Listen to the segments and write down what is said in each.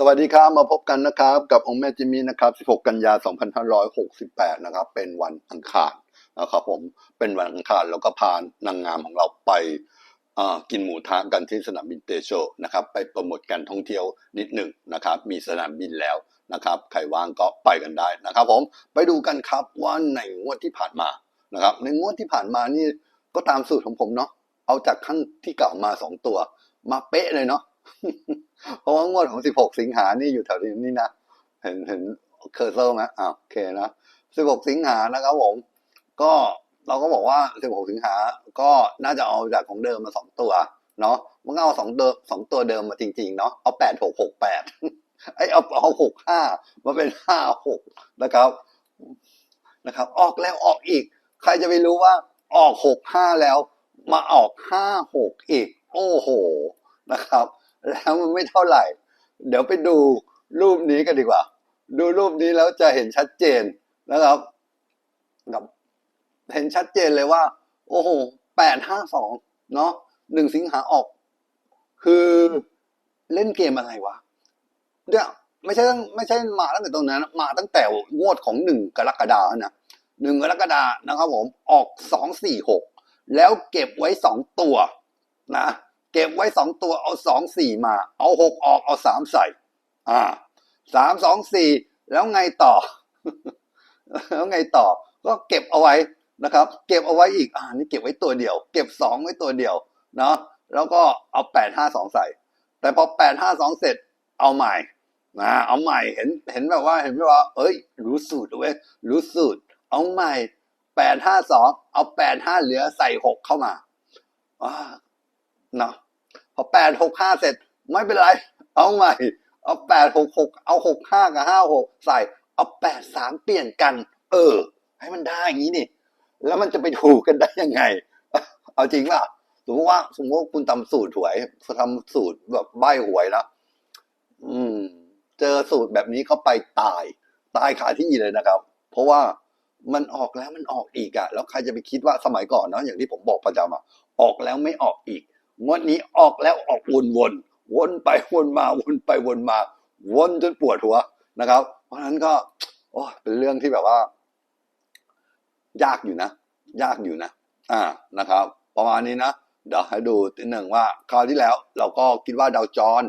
สวัสดีครับมาพบกันนะครับกับองค์แม่จิมมี่นะครับ 16 กันยา 2568 นะครับ เป็นวันอังคารนะครับผมเป็นวันอังคารแล้วก็พานางงามของเราไปกินหมูทะกันที่สนามบินเตโชนะครับ ไปโปรโมทการท่องเที่ยวนิดหนึ่งนะครับ มีสนามบินแล้วนะครับใครว่างก็ไปกันได้นะครับ ผมไปดูกันครับว่าในงวดที่ผ่านมานะครับ ในงวดที่ผ่านมานี่ก็ตามสูตรของผมเนาะเอาจากข้างที่เก่ามาสองตัว มาเป๊ะเลยเนาะ เพราะว่างวดของ16สิงหานี่อยู่แถวนี้นะ เห็นเห็นเคอร์เซอร์ไหมอ่าโอเคนะ16สิงหานะครับผม ก็เราก็บอกว่า16สิงหา ก็น่าจะเอาจากของเดิมมาสองตัว เนาะมันก็เอาสองเดิมสองตัวเดิมมาจริง ๆ เนาะ เอา8 6 6 8ไอเอาเอา6 5มาเป็น5 6นะครับนะครับ ออกแล้วออกอีก ใครจะไปรู้ว่าออก6 5แล้ว มาออก5 6อีก โอ้โหนะครับ แล้วมันไม่เท่าไหร่ เดี๋ยวไปดูรูปนี้กันดีกว่า ดูรูปนี้แล้วจะเห็นชัดเจนนะครับกับเห็นชัดเจนเลยว่า โอ้โหแปดห้าสองเนาะหนึ่งสิงหาออก คือเล่นเกมอะไรวะเนี่ยไม่ใช่ไม่ใช่มาตั้งแต่ตรงนั้น มาตั้งแต่งวดของหนึ่งกรกฎานะหนึ่งกรกฎานะครับผมออกสองสี่หกแล้วเก็บไว้สองตัวนะ เก็บไว้สองตัวเอาสองสี่มา เอาหกออกเอาสามใส่ อ่าสามสองสี่แล้วไงต่อ แล้วไงต่อ ก็เก็บเอาไว้นะครับ เก็บเอาไว้อีกอ่านี่เก็บไว้ตัวเดียว เก็บสองไว้ตัวเดียวเนาะแล้วก็เอาแปดห้าสองใส่ แต่พอแปดห้าสองเสร็จเอาใหม่นะเอาใหม่เห็นเห็นแบบว่าเห็นไหมว่า เอ้ย รู้สูตรเว้ยรู้สูตร เอาใหม่แปดห้าสองเอาแปดห้าเหลือใส่หกเข้ามาอ่า เนาะพอแปดหกห้าเสร็จไม่เป็นไร เอาใหม่ เอาแปดหกหกเอาหกห้ากับห้าหกใส่ เอาแปดสามเปลี่ยนกัน เออ ให้มันได้อย่างนี้นี่ แล้วมันจะไปถูกกันได้ยังไง เอาจริงป่ะสมมติว่าสมมติว่าคุณทำสูตรหวยทำสูตรแบบใบหวยนะอืม เจอสูตรแบบนี้เข้าไปตาย ตายขาที่เลยนะครับ เพราะว่ามันออกแล้วมันออกอีกอะแล้วใครจะไปคิดว่าสมัยก่อนเนาะอย่างที่ผมบอกประจำอะออกแล้วไม่ออกอีก งวดนี้ออกแล้วออกวนวนวนไปวนมาวนไปวนมา วนจนปวดหัวนะครับ เพราะฉะนั้นก็โอ้เป็นเรื่องที่แบบว่า ยากอยู่นะ ยากอยู่นะ อ่านะครับ ประมาณนี้นะเดี๋ยวให้ดูทีหนึ่งว่า คราวที่แล้วเราก็คิดว่าดาวจร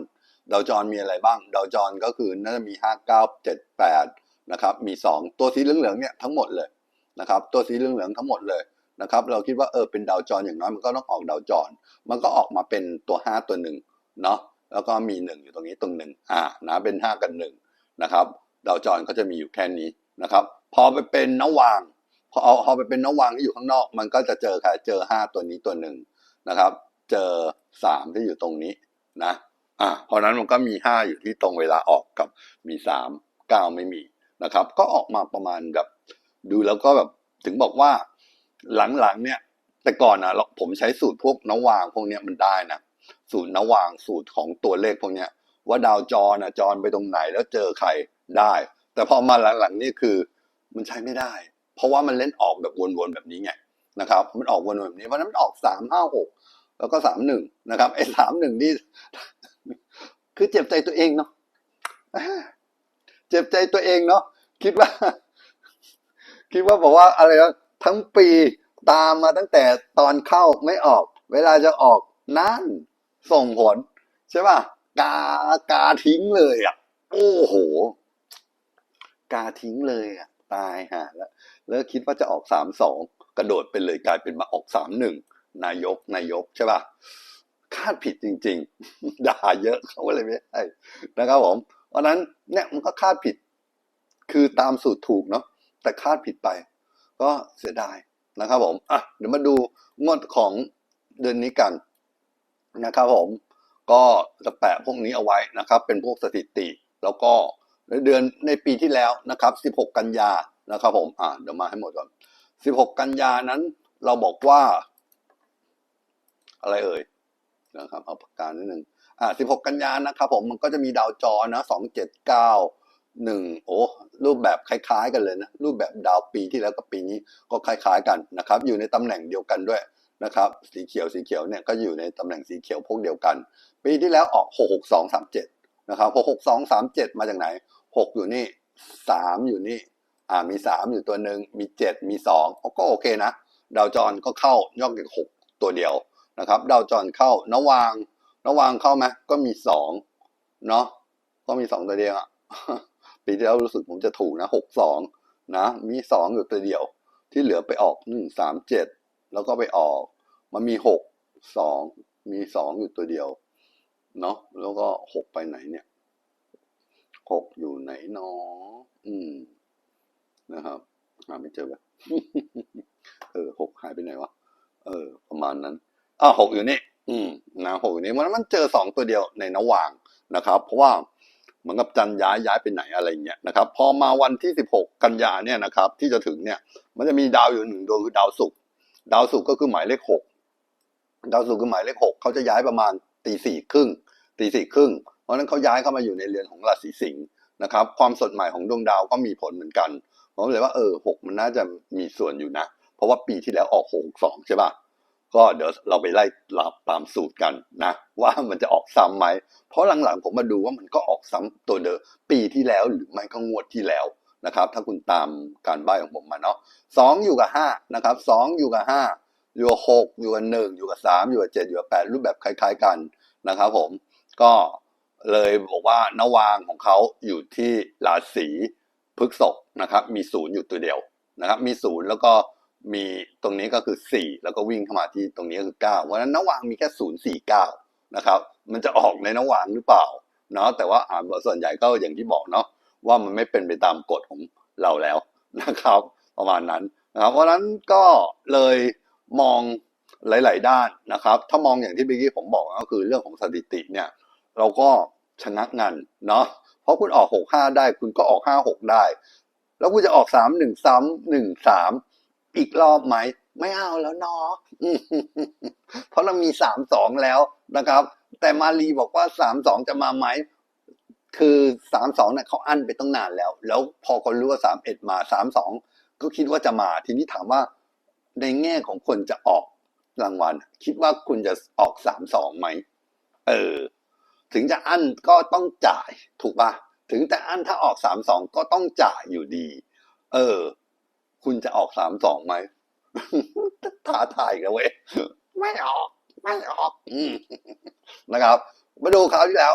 ดาวจรมีอะไรบ้าง ดาวจรก็คือน่าจะมีห้าเก้าเจ็ดแปดนะครับ มีสองตัวสีเหลืองๆเนี่ยทั้งหมดเลยนะครับ ตัวสีเหลืองๆทั้งหมดเลย นะครับ เราคิดว่าเออเป็นดาวจรอย่างน้อยมันก็ต้องออกดาวจร มันก็ออกมาเป็นตัวห้าตัวหนึ่งเนาะแล้วก็มีหนึ่งอยู่ตรงนี้ตรงหนึ่งอ่านะเป็นห้ากันหนึ่งนะครับดาวจรก็จะมีอยู่แค่นี้นะครับ พอไปเป็นนวางพอเอาพอไปเป็นนวางที่อยู่ข้างนอก มันก็จะเจอค่ะเจอห้าตัวนี้ตัวหนึ่งนะครับ เจอสามที่อยู่ตรงนี้นะอ่าเพราะนั้นมันก็มีห้าอยู่ที่ตรงเวลาออกกับมีสามก้าไม่มีนะครับ ก็ออกมาประมาณแบบดูแล้วก็แบบถึงบอกว่า หลังๆเนี่ย แต่ก่อนนะเราผมใช้สูตรพวกนวางพวกเนี้ยมันได้นะสูตรนวางสูตรของตัวเลขพวกเนี้ย ว่าดาวจรนะจรไปตรงไหนแล้วเจอใครได้ แต่พอมาหลังๆนี่คือมันใช้ไม่ได้ เพราะว่ามันเล่นออกแบบวนๆแบบนี้ไงนะครับ มันออกวนๆแบบนี้เพราะฉะนั้นมันออกสามห้าหกแล้วก็สามหนึ่งนะครับไอ้สามหนึ่งนี่คือเจ็บใจตัวเองเนาะเจ็บใจตัวเองเนาะคิดว่า คิดว่าบอกว่าอะไรนะ ทั้งปีตามมาตั้งแต่ตอนเข้าไม่ออก เวลาจะออกนั่นส่งผล ใช่ป่ะ กากาทิ้งเลยอะ โอ้โห กาทิ้งเลยอะ ตายห่าแล้ว แล้วคิดว่าจะออกสามสองกระโดดไปเลยกลายเป็นมาออกสามหนึ่งนายกนายกใช่ป่ะคาดผิดจริง ๆ ด่าเยอะเขาเลยไม่ให้นะครับผมเพราะนั้นเนี่ยมันก็คาดผิด คือตามสูตรถูกเนาะแต่คาดผิดไป ก็เสียดายนะครับผมอะเดี๋ยวมาดูงวดของเดือนนี้กันนะครับผมก็จะแปะพวกนี้เอาไว้นะครับ เป็นพวกสถิติ แล้วก็ในเดือนในปีที่แล้วนะครับ 16 กันยานะครับผมอะเดี๋ยวมาให้หมดก่อน 16 กันยานั้น เราบอกว่า อะไรเอ่ยนะครับเอาปากกานิดนึงอ่า 16 กันยานะครับผมมันก็จะมีดาวจรนะ 279 1โอ้รูปแบบคล้ายๆ กันเลยนะรูปแบบดาวปีที่แล้วกับปีนี้ก็คล้ายๆ กันนะครับอยู่ในตำแหน่งเดียวกันด้วยนะครับสีเขียวสีเขียวเนี่ยก็อยู่ในตำแหน่งสีเขียวพวกเดียวกัน ปีที่แล้วออก 66237นะครับหกหกสองสามเจ็ดมาจากไหนหกอยู่นี่สามอยู่นี่อ่ามีสามอยู่ตัวหนึ่งมีเจ็ดมีสองก็โอเคนะดาวจรก็เข้ายอดจากหกตัวเดียวนะครับดาวจรเข้านวางนวางเข้าไหมก็มีสองเนาะก็มีสองตัวเดียวอะ ปีที่แล้วรู้สึกผมจะถูกนะหกสองนะ มีสองอยู่ตัวเดียว ที่เหลือไปออกหนึ่งสามเจ็ดแล้วก็ไปออก มันมีหกสองมีสองอยู่ตัวเดียวเนาะแล้วก็หกไปไหนเนี่ยหกอยู่ไหนเนาะอืม นะครับหาไม่เจอแบบเออหกหายไปไหนวะเออ ประมาณนั้นอ่าหกอยู่นี่ อืมนะหกอยู่นี่มันมันเจอสองตัวเดียวในนว่างนะครับ เพราะว่า เหมือนกับจันย้ายย้ายไปไหนอะไรเงี้ยนะครับ พอมาวันที่สิบหกกันยาเนี่ยนะครับ ที่จะถึงเนี่ย มันจะมีดาวอยู่หนึ่งดวงคือดาวศุกร์ดาวศุกร์ก็คือหมายเลขหกดาวศุกร์คือหมายเลขหกเขาจะย้ายประมาณตีสี่ครึ่งตีสี่ครึ่งเพราะฉะนั้นเขาย้ายเข้ามาอยู่ในเรือนของราศีสิงห์นะครับ ความสดใหม่ของดวงดาวก็มีผลเหมือนกันผมเลยว่าเออหกมันน่าจะมีส่วนอยู่นะ เพราะว่าปีที่แล้วออกหกสองใช่ป่ะ ก็เดี๋ยวเราไปไล่หลับตามสูตรกันนะ ว่ามันจะออกซ้ำไหม เพราะหลังๆผมมาดูว่ามันก็ออกซ้ำตัวเดิมปีที่แล้วหรือไม่ก็งวดที่แล้วนะครับ ถ้าคุณตามการใบ้ของผมมาเนาะสองอยู่กับห้านะครับสองอยู่กับห้าอยู่กับหกอยู่กับหนึ่งอยู่กับสามอยู่กับเจ็ดอยู่กับแปดรูปแบบคล้าย ๆกันนะครับผมก็เลยบอกว่านวางของเขาอยู่ที่ราศีพฤษภนะครับ มีศูนย์อยู่ตัวเดียวนะครับ มีศูนย์แล้วก็ มีตรงนี้ก็คือ 4 แล้วก็วิ่งเข้ามาที่ตรงนี้ก็คือ9เพราะฉะนั้นนวางมีแค่ 0 4 9 นะครับ มันจะออกในนวางหรือเปล่าเนาะแต่ว่าอ่านส่วนใหญ่ก็อย่างที่บอกเนาะว่ามันไม่เป็นไปตามกฎของเราแล้วนะครับ ประมาณนั้นนะครับเพราะนั้นก็เลยมองหลาย ๆ ด้านนะครับ ถ้ามองอย่างที่เมื่อกี้ผมบอกก็คือเรื่องของสถิติเนี่ย เราก็ชนะงานเนาะเพราะคุณออก 6 5 ได้คุณก็ออก 5 6 ได้ แล้วคุณจะออก 3 1 3 1 3 อีกรอบไหม ไม่เอาแล้วเนาะอืมเพราะเรามีสามสองแล้วนะครับ แต่มารีบอกว่าสามสองจะมาไหมคือสามสองเนี่ยเขาอั้นไปตั้งนานแล้ว แล้วพอคนรู้ว่าสามเอ็ดมาสามสองก็คิดว่าจะมาทีนี้ถามว่า ในแง่ของคนจะออกรางวัล คิดว่าคุณจะออกสามสองไหมเออ ถึงจะอั้นก็ต้องจ่ายถูกปะถึงแต่อั้นถ้าออกสามสองก็ต้องจ่ายอยู่ดี เออ คุณจะออกสามสองไหมท้าทายกันเว้ยไม่ออก ไม่ออกอืมนะครับ มาดูคราวที่แล้ว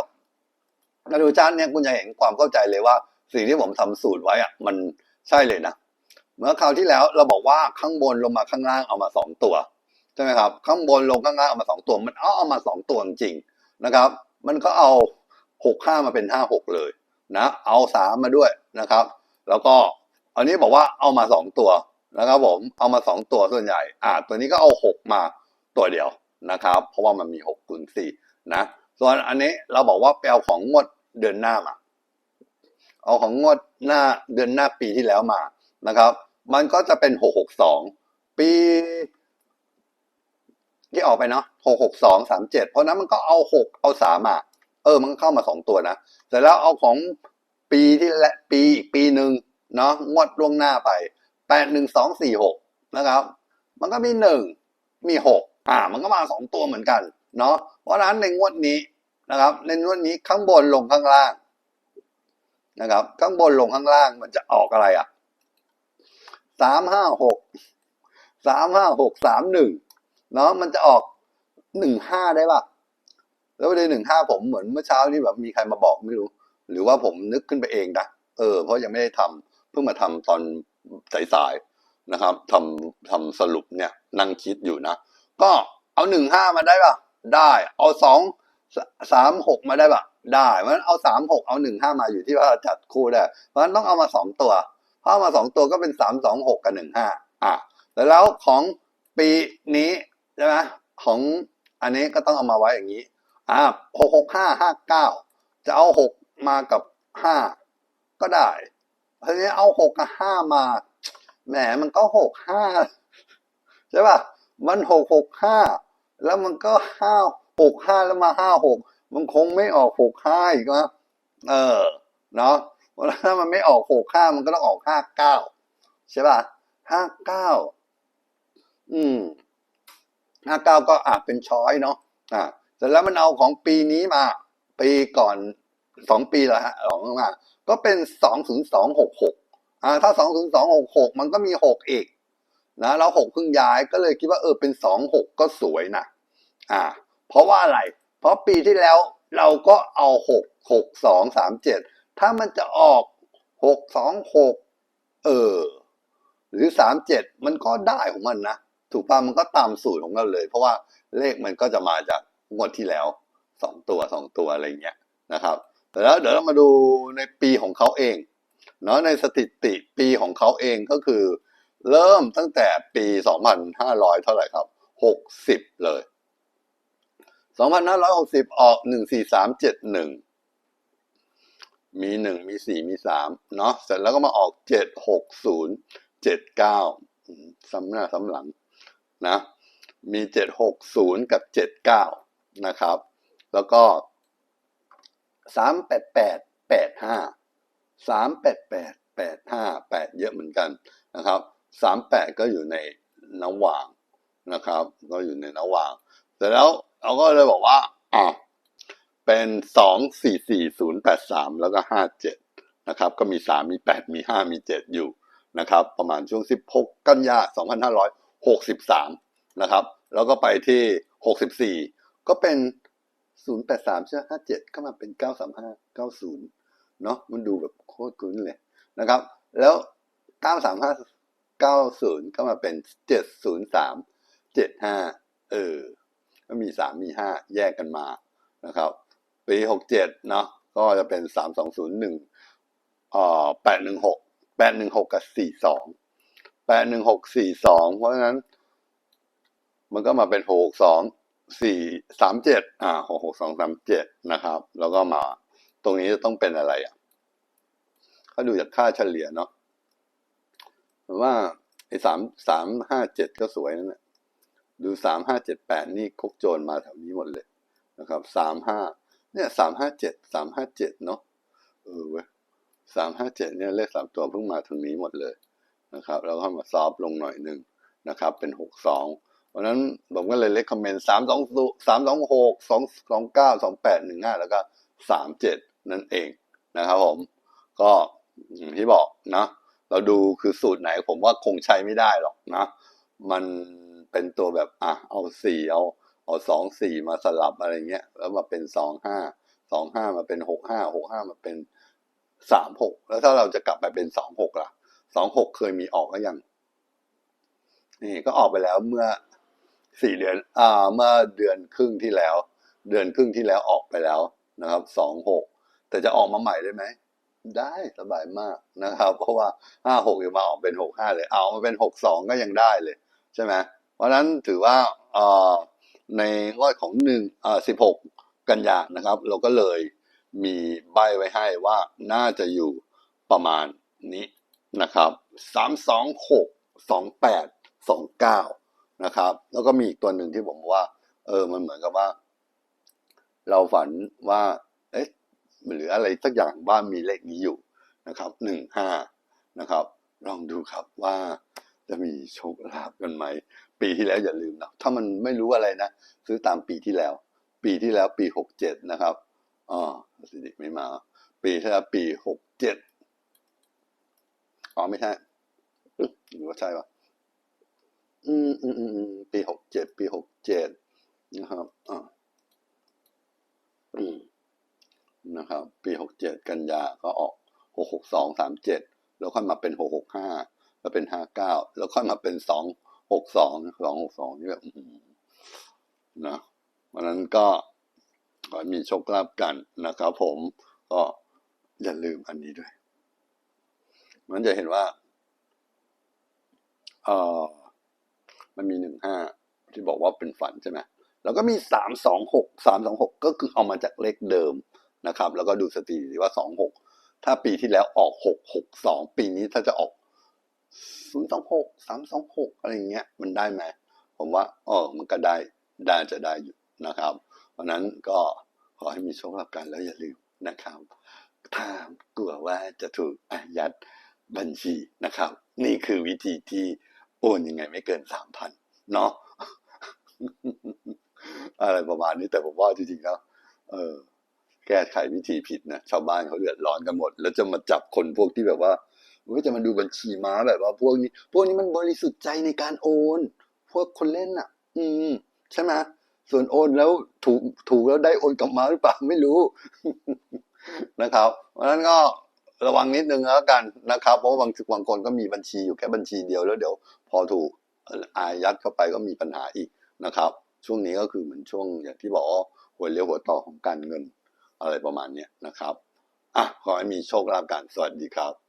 มาดูจานเนี่ยคุณจะเห็นความเข้าใจเลยว่า สิ่งที่ผมทำสูตรไว้อะมันใช่เลยนะเมื่อคราวที่แล้วเราบอกว่าข้างบนลงมาข้างล่างเอามาสองตัวใช่ไหมครับ ข้างบนลงข้างล่างเอามาสองตัว มันเอาเอามาสองตัวจริงๆนะครับ มันก็เอาหกห้ามาเป็นห้าหกเลยนะ เอาสามมาด้วยนะครับ แล้วก็ อันนี้บอกว่าเอามาสองตัวนะครับผมเอามาสองตัวส่วนใหญ่ อ่า ตัวนี้ก็เอาหกมาตัวเดียวนะครับ เพราะว่ามันมีหกคูณสี่นะ ส่วนอันนี้เราบอกว่าไปเอาของงวดเดือนหน้ามา เอาของงวดหน้าเดือนหน้าปีที่แล้วมานะครับ มันก็จะเป็นหกหกสองปี ที่ออกไปเนาะหกหกสองสามเจ็ดเพราะนั้นมันก็เอาหกเอาสามมาเออ มันก็เข้ามาสองตัวนะเสร็จแล้วเอาของปีที่และปีอีกปีหนึ่ง เนาะงวดล่วงหน้าไปแปดหนึ่งสองสี่หกนะครับ มันก็มีหนึ่งมีหกอ่า มันก็มาสองตัวเหมือนกัน เนาะเพราะฉะนั้นในงวดนี้นะครับ ในงวดนี้ข้างบนลงข้างล่างนะครับ ข้างบนลงข้างล่างมันจะออกอะไรอะสามห้าหกสามห้าหกสามหนึ่งเนาะมันจะออกหนึ่งห้าได้ป่ะแล้วประเด็นหนึ่งห้าผมเหมือนเมื่อเช้านี้แบบมีใครมาบอกไม่รู้ หรือว่าผมนึกขึ้นไปเองนะเออเพราะยังไม่ได้ทำเพิ่งมาทำตอนสายๆนะครับทำทำสรุปเนี่ยนั่งคิดอยู่นะ ก็เอาหนึ่งห้ามาได้ป่ะได้ เอาสองสามหกมาได้ป่ะได้เพราะฉะนั้นเอาสามหกเอาหนึ่งห้ามาอยู่ที่ว่าจัดคู่ได้ เพราะฉะนั้นต้องเอามาสองตัวเพราะเอามาสองตัวก็เป็นสามสองหกกับหนึ่งห้าอะแล้วของปีนี้ใช่ไหมของอันนี้ก็ต้องเอามาไว้อย่างนี้อ่าหกหกห้าห้าเก้าจะเอาหกมากับห้าก็ได้ ทีนี้เอาหกกับห้ามา แหมมันก็หกห้าใช่ป่ะ มันหกหกห้าแล้วมันก็ห้าหกห้าแล้วมาห้าหกมันคงไม่ออกหกห้าอีกนะเออ เนาะเพราะถ้ามันไม่ออกหกห้ามันก็ต้องออกห้าเก้าใช่ป่ะห้าเก้าอืมห้าเก้าก็อาจเป็นช้อยเนาะอ่าเสร็จแล้วมันเอาของปีนี้มา ปีก่อนสองปีล้วฮะสองมา ก็เป็นสองศูนย์สองหกหกอ่าถ้าสองศูนย์สองหกหกมันก็มีหกอีกนะแล้วหกเพิ่งย้ายก็เลยคิดว่าเออเป็นสองหกก็สวยนะอ่า เพราะว่าอะไร เพราะปีที่แล้วเราก็เอาหกหกสองสามเจ็ดถ้ามันจะออกหกสองหกเออ หรือสามเจ็ดมันก็ได้ของมันนะถูกป่ะมันก็ตามสูตรของเราเลย เพราะว่าเลขมันก็จะมาจากงวดที่แล้วสองตัวสองตัวอะไรเงี้ยนะครับ แล้วเดี๋ยวเรามาดูในปีของเขาเองเนาะในสถิติปีของเขาเองก็คือ เริ่มตั้งแต่ปี 2,500 เท่าไหร่ครับ 60 เลย 2,560 ออก 14371 มี 1 มี 4 มี 3 เนาะเสร็จแล้วก็มาออก 760 79อืมซ้ำหน้าซ้ำหลังนะมี 760 กับ 79 นะครับ แล้วก็ สามแปดแปดแปดห้าสามแปดแปดแปดห้าแปดเยอะเหมือนกันนะครับสามแปดก็อยู่ในนวางนะครับ ก็อยู่ในนวางแต่แล้วเราก็เลยบอกว่าอะเป็นสองสี่สี่ศูนย์แปดสามแล้วก็ห้าเจ็ดนะครับ ก็มีสามมีแปดมีห้ามีเจ็ดอยู่นะครับ ประมาณช่วงสิบหกกันยาสองพันห้าร้อยหกสิบสามนะครับ แล้วก็ไปที่หกสิบสี่ก็เป็น ศูนย์แปดสามเชื่อห้าเจ็ดก็มาเป็นเก้าสามห้าเก้าศูนย์เนาะมันดูแบบโคตรคุ้นเลยนะครับ แล้วเก้าสามห้าเก้าศูนย์ก็มาเป็นเจ็ดศูนย์สามเจ็ดห้าเออ ก็มีสามมีห้าแยกกันมานะครับ ปีหกเจ็ดเนาะก็จะเป็นสามสองศูนย์หนึ่งเอ่อแปดหนึ่งหกแปดหนึ่งหกกับสี่สองแปดหนึ่งหกสี่สองเพราะฉะนั้น มันก็มาเป็นหกสอง สี่สา662 37นะครับ แล้วก็มาตรงนี้จะต้องเป็นอะไรอะเขาดูจากค่าเฉลี่ยเนาะว่าไอ้สามสามห้าเจ็ดก็สวยนั่นแหละดูสามห้าเจ็ดแปดนี่คกโจรมาแถวนี้หมดเลยนะครับสามห้าเนี่ยสามห้าเจ็ดสามห้าเจ็ดเนาะเออเว้ยสามห้าเจ็ดเนี่ยเลขสามตัวเพิ่งมาทางนี้หมดเลยนะครับ แล้วก็มาซอฟลงหน่อยหนึ่งนะครับ เป็นหกสอง เพราะนั้นผมก็เลยเลคคอมเมนต์สามสองสามสองหกสองสองเก้าสองแปดหนึ่งห้าแล้วก็สามเจ็ดนั่นเองนะครับผม ก็อย่างที่บอกนะเราดูคือสูตรไหนผมว่าคงใช้ไม่ได้หรอกนะ มันเป็นตัวแบบอะเอาสี่เอาเอาสองสี่มาสลับอะไรเงี้ย แล้วมาเป็นสองห้าสองห้ามาเป็นหกห้าหกห้ามาเป็นสามหกแล้วถ้าเราจะกลับไปเป็นสองหกล่ะสองหกเคยมีออกก็ยังนี่ก็ออกไปแล้วเมื่อ สี่เดือนอ่าเมื่อเดือนครึ่งที่แล้ว เดือนครึ่งที่แล้วออกไปแล้วนะครับสองหกแต่จะออกมาใหม่ได้ไหมได้สบายมากนะครับ เพราะว่าห้าหกจะมาออกเป็นหกห้าเลย เอามาเป็นหกสองก็ยังได้เลย ใช่ไหมเพราะฉะนั้นถือว่าเอ่อในงวดของหนึ่งเอ่อสิบหกกันยานะครับ เราก็เลยมีใบไว้ให้ว่าน่าจะอยู่ประมาณนี้นะครับสามสองหกสองแปดสองเก้า นะครับ แล้วก็มีอีกตัวหนึ่งที่ผมว่า เออ มันเหมือนกับว่า เราฝันว่า เอ๊ะหรืออะไรสักอย่างบ้านมีเลขนี้อยู่นะครับหนึ่งห้านะครับ ลองดูครับว่าจะมีโชคลาภกันไหม ปีที่แล้วอย่าลืมนะถ้ามันไม่รู้อะไรนะ ซื้อตามปีที่แล้ว ปีที่แล้วปีหกเจ็ดนะครับอ๋อสิริไม่มา ปีที่แล้วปีหกเจ็ดอ๋อไม่ใช่หรือว่าใช่ปะ อืมอืมอืมปีหกเจ็ดปีหกเจ็ดนะครับอ่าอืมนะครับ ปีหกเจ็ดกันยาก็ออกหกหกสองสามเจ็ดแล้วค่อยมาเป็นหกหกห้าแล้วเป็นห้าเก้าแล้วค่อยมาเป็นสองหกสองสองหกสองนี่แบบนะเพราะฉะนั้นก็ขอมีโชคลาภกันนะครับผมก็อย่าลืมอันนี้ด้วย มันจะเห็นว่าเออ มันมีหนึ่งห้าที่บอกว่าเป็นฝันใช่ไหมแล้วก็มีสามสองหกสามสองหกก็คือเอามาจากเลขเดิมนะครับ แล้วก็ดูสถิติว่าสองหกถ้าปีที่แล้วออกหกหกสองปีนี้ถ้าจะออกศูนย์สองหกสามสองหกอะไรเงี้ย มันได้ไหมผมว่าเออมันก็ได้ได้จะได้อยู่นะครับ เพราะนั้นก็ขอให้มีโชคลาภกันแล้วอย่าลืมนะครับ ถ้ากลัวว่าจะถูกอายัดบัญชีนะครับ นี่คือวิธีที่ โอนยังไงไม่เกินสามพันเนาะอะไรประมาณนี้แต่ผมว่าจริงๆแล้วเออ แก้ไขวิธีผิดนะชาวบ้านเขาเดือดร้อนกันหมด แล้วจะมาจับคนพวกที่แบบว่าว่าจะมาดูบัญชีม้าแบบว่า พวกนี้ พวกนี้มันบริสุทธิ์ใจในการโอน พวกคนเล่นอะ อืม ใช่ไหมส่วนโอนแล้วถูกถูกแล้วได้โอนกลับมาหรือเปล่าไม่รู้นะครับเพราะฉะนั้นก็ ระวังนิดนึงแล้วกันนะครับเพราะว่าบางบางคนก็มีบัญชีอยู่แค่บัญชีเดียวแล้วเดี๋ยว พอถูกอายัดเข้าไปก็มีปัญหาอีกนะครับ ช่วงนี้ก็คือเหมือนช่วงอย่างที่บอกว่าหัวเลี้ยวหัวต่อของการเงิน อะไรประมาณนี้นะครับอะขอให้มีโชคลาภกันสวัสดีครับ